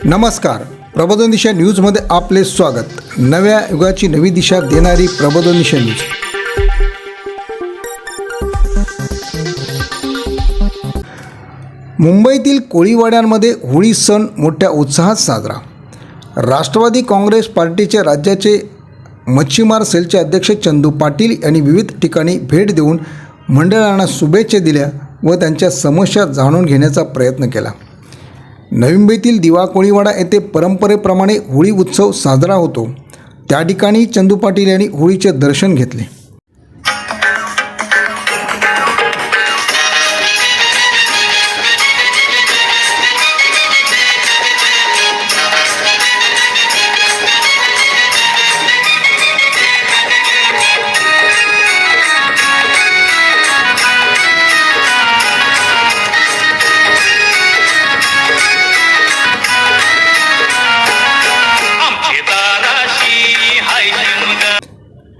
नमस्कार. प्रबोधन दिशा न्यूजमध्ये आपले स्वागत. नव्या युगाची नवी दिशा देणारी प्रबोधन दिशा न्यूज. मुंबईतील कोळीवाड्यांमध्ये होळी सण मोठ्या उत्साहात साजरा. राष्ट्रवादी काँग्रेस पार्टीचे राज्याचे मच्छीमार सेलचे अध्यक्ष चंदू पाटील यांनी विविध ठिकाणी भेट देऊन मंडळांना शुभेच्छा दिल्या व त्यांच्या समस्या जाणून घेण्याचा प्रयत्न केला. नवी मुंबईतील दिवा कोळीवाडा येथे परंपरेप्रमाणे होळी उत्सव साजरा होतो. त्या ठिकाणी चंदू पाटील यांनी होळीचे दर्शन घेतले.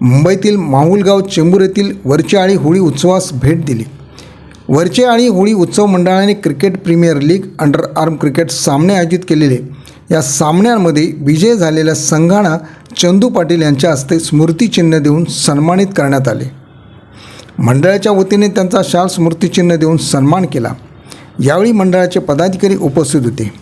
मुंबईतील माहुलगाव चेंबूर येथील वरचे आळी होळी उत्सवास भेट दिली. वरचे आळी होळी उत्सव मंडळाने cricket premier league underarm cricket सामने आयोजित केलेले. या सामन्यांमध्ये विजय झालेल्या संघांना चंदू पाटील यांच्या हस्ते स्मृतिचिन्ह देऊन सन्मानित करण्यात आले. मंडळाच्या वतीने त्यांचा शाल स्मृतिचिन्ह देऊन सन्मान केला. यावेळी मंडळाचे पदाधिकारी उपस्थित होते.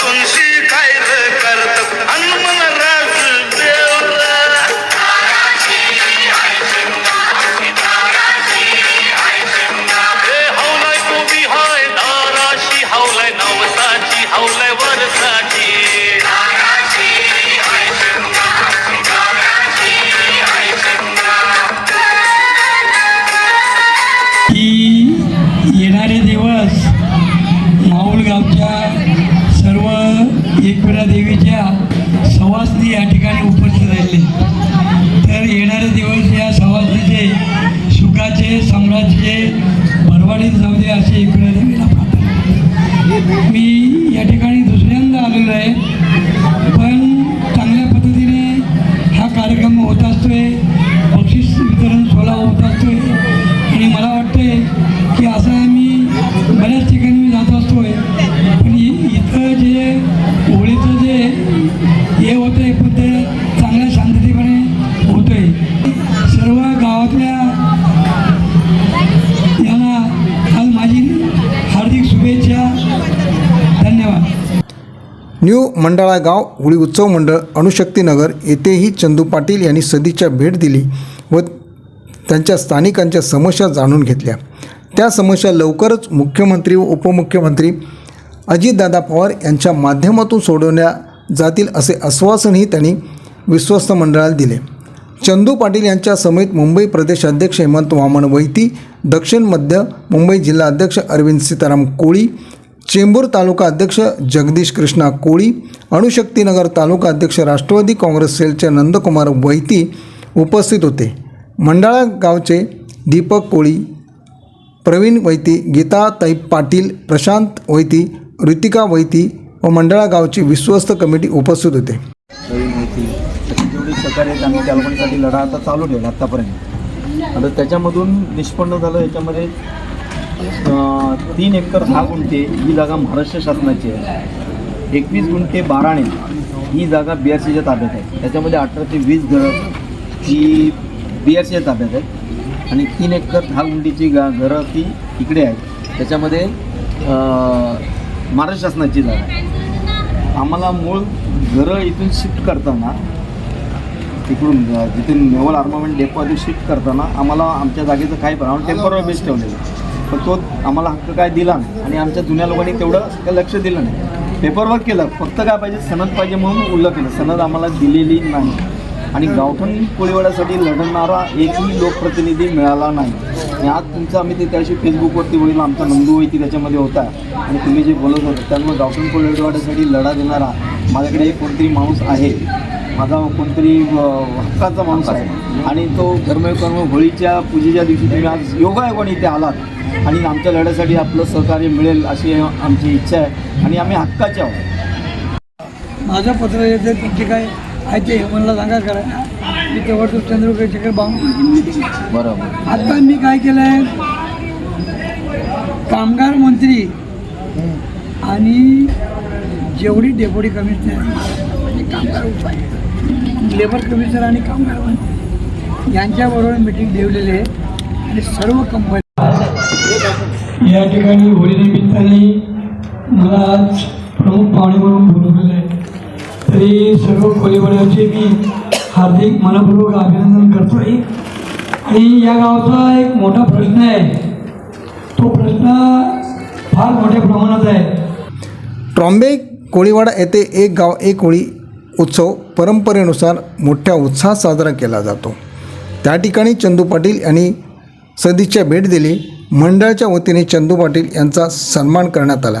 con વિમલા દેવી न्यू मंडळा गाव होळी उत्सव मंडळ अणुशक्तीनगर येथेही चंदू पाटील यांनी सदीच्या भेट दिली व त्यांच्या स्थानिकांच्या समस्या जाणून घेतल्या. त्या समस्या लवकरच मुख्यमंत्री व उपमुख्यमंत्री अजितदादा पवार यांच्या माध्यमातून सोडवल्या जातील असे आश्वासनही त्यांनी विश्वस्त मंडळाला दिले. चंदू पाटील यांच्या समेत मुंबई प्रदेश अध्यक्ष हेमंत वामन वैती दक्षिण मध्य मुंबई जिल्हा अध्यक्ष अरविंद सीताराम कोळी चेंबूर तालुका अध्यक्ष जगदीश कृष्णा कोळी अणुशक्तीनगर तालुका अध्यक्ष राष्ट्रवादी काँग्रेस सेलचे नंदकुमार वैती उपस्थित होते. मंडाळा गावचे दीपक कोळी प्रवीण वैती गीताताई पाटील प्रशांत वैती ऋतिका वैती व मंडळा गावची विश्वस्त कमिटी उपस्थित होते. जेवढी सहकार्य आम्ही त्या लोकांसाठी लढा आता चालू ठेवला आत्तापर्यंत आता त्याच्यामधून निष्पन्न झालं याच्यामध्ये तीन एकर दहा गुंठे ही जागा महाराष्ट्र शासनाची आहे. एकवीस गुंठे बाराणे ही जागा बी आर सीच्या ताब्यात आहे. त्याच्यामध्ये अठरा ते वीस घरं ही बी आर सीच्या ताब्यात आहेत. आणि तीन एकर दहा गुंठीची गा घरं ती इकडे आहेत. त्याच्यामध्ये महाराष्ट्र शासनाची जागा आहे. आम्हाला मूळ घरं इथून शिफ्ट करताना तिकडून जिथून जिथे नेवल आर्मामेंट डेपोमध्ये शिफ्ट करताना आम्हाला आमच्या जागेचं काही पण आम्हाला टेम्परवर बेस ठेवलेलं पण तो आम्हाला हक्क काय दिला नाही. आणि आमच्या जुन्या लोकांनी तेवढं काय लक्ष दिलं नाही. पेपरवर्क केलं. फक्त काय पाहिजे? सनद पाहिजे म्हणून उल्लं केलं. सनद आम्हाला दिलेली नाही. आणि गावठण कोळीवाड्यासाठी लढणारा एकही लोकप्रतिनिधी मिळाला नाही. आणि आज तुमचं आम्ही ते त्याशी फेसबुकवरती बघितलं आमचा नंदू होती त्याच्यामध्ये होता. आणि तुम्ही जे बोलत होते त्यामुळे गावठण कोळीवाड्यासाठी लढा देणारा माझ्याकडे एक कोणतरी माणूस आहे. माझा कोणतरी हक्काचा माणूस आहे. आणि तो धर्म कर्म होळीच्या पूजेच्या दिवशी तुम्ही आज योगायोगाने इथे आलात. आणि आमच्या लढ्यासाठी आपलं सहकार्य मिळेल अशी आमची इच्छा आहे आणि आम्ही हक्काचे आहोत. माझं पत्र येते तुमचे काय आहे ते मला सांगा करा मी तेवढं चंद्रपूर शेखर बांबू बरोबर. आता मी काय केलं आहे कामगार मंत्री आणि जेवढी डेप्युटी कमिशनर म्हणजे कामगार लेबर कमिशनर आणि कामगार मंत्री यांच्याबरोबर मिटिंग ठेवलेली आहे. आणि सर्व कंपनी या ठिकाणी होळीनिमित्ताने मला आज प्रमुख पाहुणे म्हणून बोलवलेलं आहे तरी सर्व कोळीवाड्याचे मी हार्दिक मनपूर्वक अभिनंदन करतो आहे आणि या गावाचा एक मोठा प्रश्न आहे. तो प्रश्न फार मोठ्या प्रमाणात आहे. ट्रॉम्बे कोळीवाडा येथे एक गाव एक होळी उत्सव परंपरेनुसार मोठ्या उत्साहात साजरा केला जातो. त्या ठिकाणी चंदू पाटील यांनी सदिच्छा भेट दिली. मंडळाच्या वतीने चंदू पाटील यांचा सन्मान करण्यात आला.